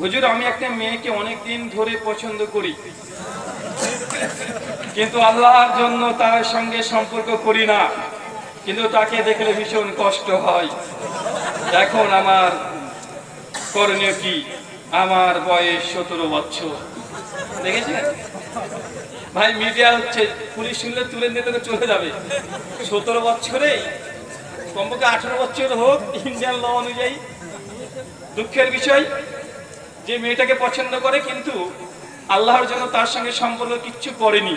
হুজুর, আমি একটা মেয়েকে অনেক দিন ধরে পছন্দ করি। কিন্তু আল্লাহর জন্য তার সঙ্গে সম্পর্ক করি না। কিন্তু তাকে দেখলে ভীষণ কষ্ট হয়। এখন আমার করণীয় কি? আমার বয়স সতেরো বছর। দেখেছেন? ভাই, মিডিয়া হচ্ছে, পুলিশ শুনলে তুলে নিতে তো চলে যাবে। সতেরো বছরেই কমপক্ষে আঠেরো বছর হোক, ইন্ডিয়ান ল অনুযায়ী দুঃখের বিষয়, যে মেয়েটাকে পছন্দ করে কিন্তু আল্লাহর জন্য তার সঙ্গে সম্পর্ক কিচ্ছু করেনি।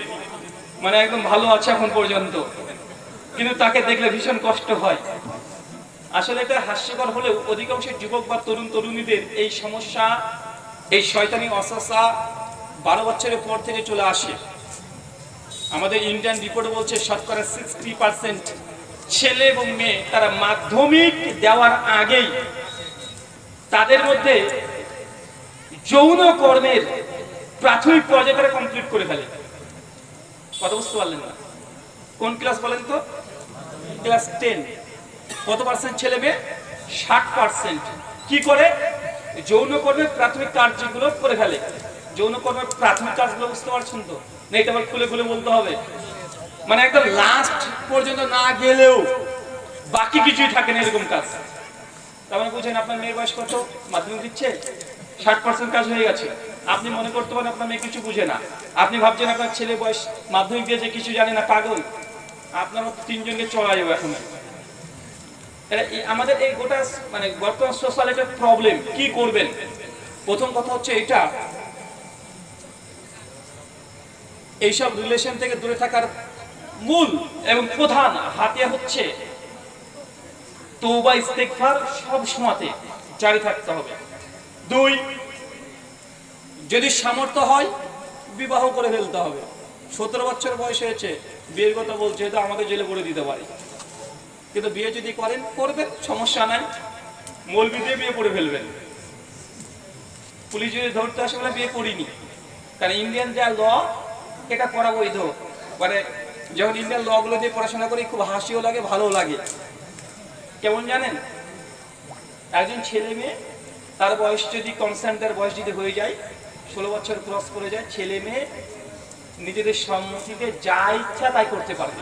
মানে একদম ভালো আছে এখন পর্যন্ত। কিন্তু তাকে দেখলে ভীষণ কষ্ট হয়। আসলে এটা হাস্যকর হলেও অধিকাংশ যুবক বা তরুণ তরুণীদের এই সমস্যা, এই শয়তানি অসসা বারো বছরের পর থেকে চলে আসে। আমাদের ইন্ডিয়ান রিপোর্ট বলছে শতকরা সিক্সটি পার্সেন্ট ছেলে এবং মেয়ে তারা মাধ্যমিক দেওয়ার আগেই তাদের মধ্যে যৌন কর্মের প্রাথমিক পর্যায়ে তারা কমপ্লিট করে ফেলে। কথা বুঝতে পারলেন না? কোন ক্লাস বলেন তো? ক্লাস টেন কত পার্সেন্ট ছেলে মেয়ে? ষাট পার্সেন্ট কি করে? যৌন কর্মের প্রাথমিক কার্যগুলো করে ফেলে। যৌন কর্মের প্রাথমিক কাজগুলো বুঝতে পারছেন তো? না, এটা খুলে খুলে বলতে হবে। মানে একদম লাস্ট পর্যন্ত না গেলেও বাকি কিছুই থাকে না এরকম কাজ। তার মানে বুঝেন আপনার মেয়ের বয়স কত? মাধ্যমিক দিচ্ছে? ষাট পার্সেন্ট কাজ হয়ে গেছে। আপনি মনে করতে পারেন আপনার মেয়ে কিছু বুঝে না। আপনি ভাবছেন আপনার ছেলে বয়স মাধ্যমিক দিয়েছে কিছু জানে না, পাগল। আপনার তিনজনকে চড়া যাবে এখন। আমাদের এই গোটা মানে বর্তমান সোশ্যালিটির প্রবলেম কি করবেন? প্রথম কথা হচ্ছে এটা। এইসব রিলেশন থেকে দূরে থাকার মূল এবং প্রধান হাতিয়া হচ্ছে তৌবা ইস্তেগফার সব সময়তে জারি থাকতে হবে। দুই, যদি সামর্থ্য হয়, বিবাহ করে ফেলতে হবে। সতেরো বছর বয়স হয়েছে, বিয়ের কথা বলছে তো আমাকে জেলে করে দিতে পারে। কিন্তু বিয়ে যদি করেন, করবেন, সমস্যা নাই। মৌলবি দিয়ে বিয়ে করে ফেলবেন। পুলিশ যদি ধরতে আসে, বলে বিয়ে করিনি। কারণ ইন্ডিয়ান যা ল, এটা করা বৈধ। মানে যখন ইন্ডিয়ান ল গুলো দিয়ে পড়াশোনা করি, খুব হাসিও লাগে ভালো লাগে। কেমন জানেন? একজন ছেলে মেয়ে, তার বয়স যদি কনস্ট্যান্ট বয়স যদি হয়ে যায়, ষোলো বছর ক্রস করে যায়, ছেলে মেয়ে নিজেদের সম্মতিতে যা ইচ্ছা তাই করতে পারবে।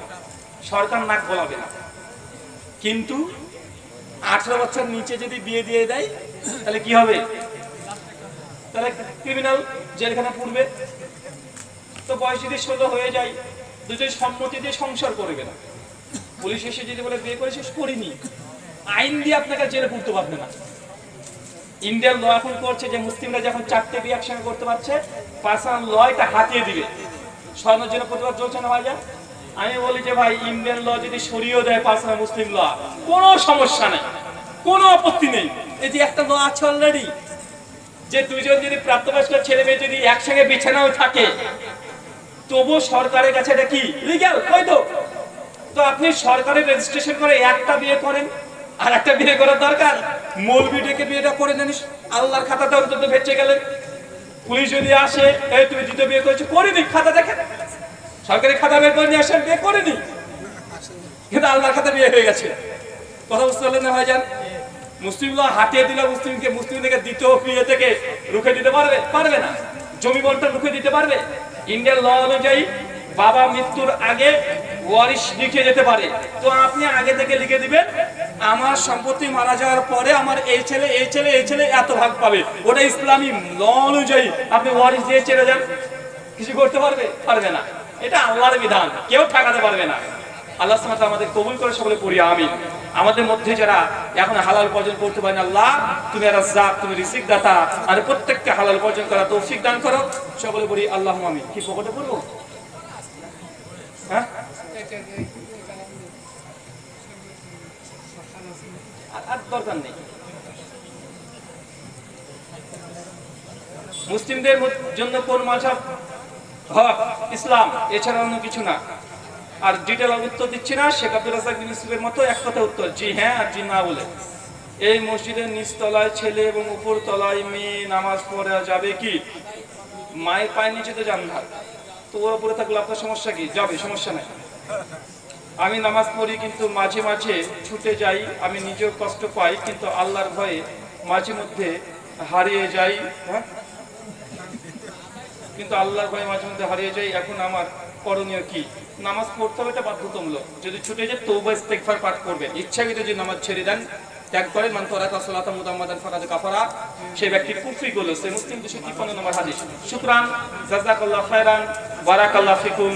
সরকার নাক গলাবে না। কিন্তু আঠারো বছর নিচে যদি বিয়ে দিয়ে দেয়, তাহলে কি হবে? তাহলে ক্রিমিনাল জেলখানা পড়বে। তো বয়স যদি ষোলো হয়ে যায়, দুজন সম্মতি দিয়ে সংসার করবে না। পুলিশ এসে যদি বলে বিয়ে করেছিস, করিনি। আইন দিয়ে আপনাকে জেলে পুড়তে পারবে না। ইন্ডিয়ান ল এখন করছে যে মুসলিমরা যখন চারটে বিয়ে একসঙ্গে করতে পারছে, পার্সোনাল ল এটা হাতিয়ে দিবে। সরানোর জন্য প্রতিবাদ চলছে না ভাইজান? আমি বলি যে ভাই, ইন্ডিয়ান ল যদি সরিয়েও দেয় পার্সোনাল মুসলিম ল, কোনো সমস্যা নেই। কোনো আপত্তি নেই। এই যে একটা ল আছে অলরেডি যে দুজন যদি প্রাপ্তবয়স্ক ছেলে মেয়ে যদি একসঙ্গে বিছানাও থাকে তবুও সরকারের কাছে এটা কি? লিগ্যাল তো আপনি সরকারের রেজিস্ট্রেশন করে একটা বিয়ে করেন আর একটা বিয়ে করার দরকার। মৌলবি ডেকে বিয়েটা করে নেন আল্লাহর খাতাতে অন্তত ভেসে গেলেন পুলিশ যদি আসে, এই তুমি দ্বিতীয় বিয়ে করেছ, করে নি খাতা দেখেন সরকারি খাতা বের করে নিয়ে আসেন, বিয়ে করে নি কিন্তু আল্লাহর খাতা বিয়ে হয়ে গেছে। কথা বুঝতে পারলেন না, ভাইজান? মুসলিমরা হাতিয়ে দিলে মুসলিমকে মুসলিমদেরকে দ্বিতীয় বিয়ে থেকে রুখে দিতে পারবে? পারবে না। জমি বন্টন রুখে দিতে পারবে? ইন্ডিয়ান ল অনুযায়ী বাবা মৃত্যুর আগে ওয়ারিশ লিখে যেতে পারে। তো আপনি আগে থেকে লিখে দিবেন আমার সম্পত্তি মারা যাওয়ার পরে আমার এই ছেলে এই ছেলে এই ছেলে এত ভাগ পাবে। ওটা ইসলামী ল অনুযায়ী আপনি ওয়ারিশ দিয়ে ছেড়ে যান। কিছু করতে পারবে? পারবে না। এটা আল্লাহর বিধান। কেউ ঠেকাতে পারবে না। আল্লাহ সামাত আমাদের কবুল করে সকলে পড়ি আমি আমাদের মধ্যে যারা এখন হালাল উপার্জন করতে পারেন আল্লাহ, তুমি রাজ্জাক তুমি রিসিক দাতা আর প্রত্যেককে হালাল উপার্জন করা তৌফিক দান করো। সকলে পড়ি আল্লাহ আমি কি পকেটে পড়ব হ্যাঁ? আর- দরকার নেই। মুসলিমদের জন্য কোন মাঝাব হক, ইসলাম, এছাড়া অন্য কিছু না। আর ডিটেল উত্তর দিচ্ছি না, শেখ আব্দুল রাজাক ইউসুফের মতো এক কথা উত্তর। জি হ্যাঁ আর জি না বলে। এই মসজিদের নিচতলায় ছেলে এবং উপর তলায় মেয়ে নামাজ পড়া যাবে কি? মায়ের পায়ের নিচে তো জান্নাত তো ওর উপরে থাকলে আপনার সমস্যা কি? যাবে, সমস্যা নাই। আমি নামাজ পড়ি কিন্তু মাঝে মাঝে ছুটে যাই, আমি নিজেও কষ্ট পাই কিন্তু আল্লাহর ভয়ে মাঝে মধ্যে হারিয়ে যাই হ্যাঁ? কিন্তু আল্লাহর ভয়ে মাঝে মধ্যে হারিয়ে যাই, এখন আমার করণীয় কি? নামাজ পড়তে হবে এটা বাধ্যতামূলক। যদি ছুটে যায় তৌবা ইস্তেগফার পাঠ করবেন। ইচ্ছাকৃত যদি নামাজ ছেড়ে দেন, ত্যাগ করেন, মান তরাকা সালাতা মুতাম্মাদান ফাকাদ কাফারা, সেই ব্যক্তি কুফরি করল, সে মুসলিম 253 নম্বর হাদিস। শুকরান জাযাকাল্লাহু খাইরান বারাকাল্লাহু ফিকুম।